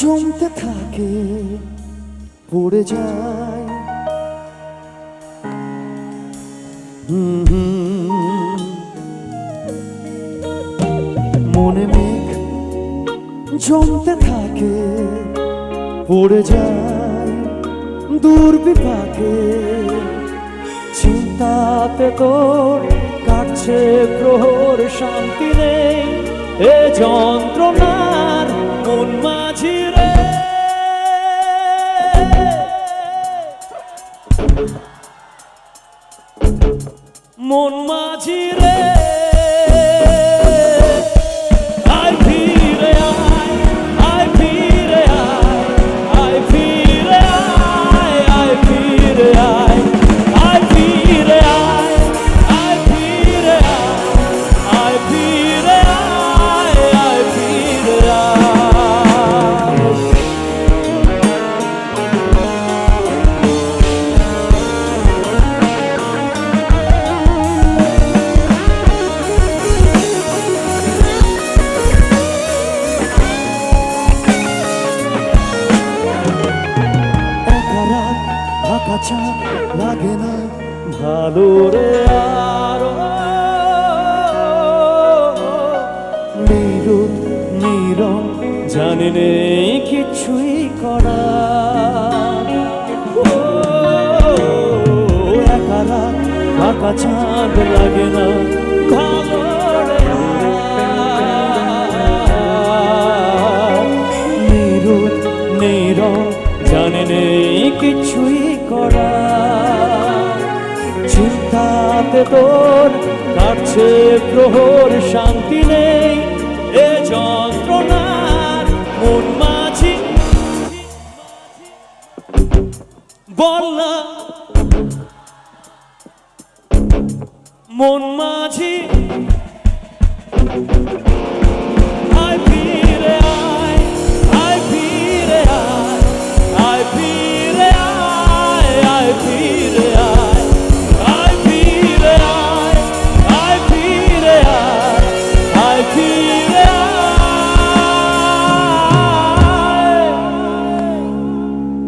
জমতে থাকে, পড়ে যায়। মনে মেঘ জমতে থাকে, পড়ে যায়। দূর বিপাকে চিন্তাতে তোর কাটছে প্রহর শান্তি নেই। এ যন্ত্রণার মন মাঝি রে। মন মাঝি রে। চাপ লাগে না। ভালো রে আরও। নিরুদ নীরব জানে নেই কিছুই করা। চাঁদ লাগে না। ভালো। নিরুদ নীরব জানে নেই কিছুই চিন্তাতে তোর কাটছে প্রহর শান্তি নেই এ যন্ত্রণার মন মাঝি। বল মন মাঝি।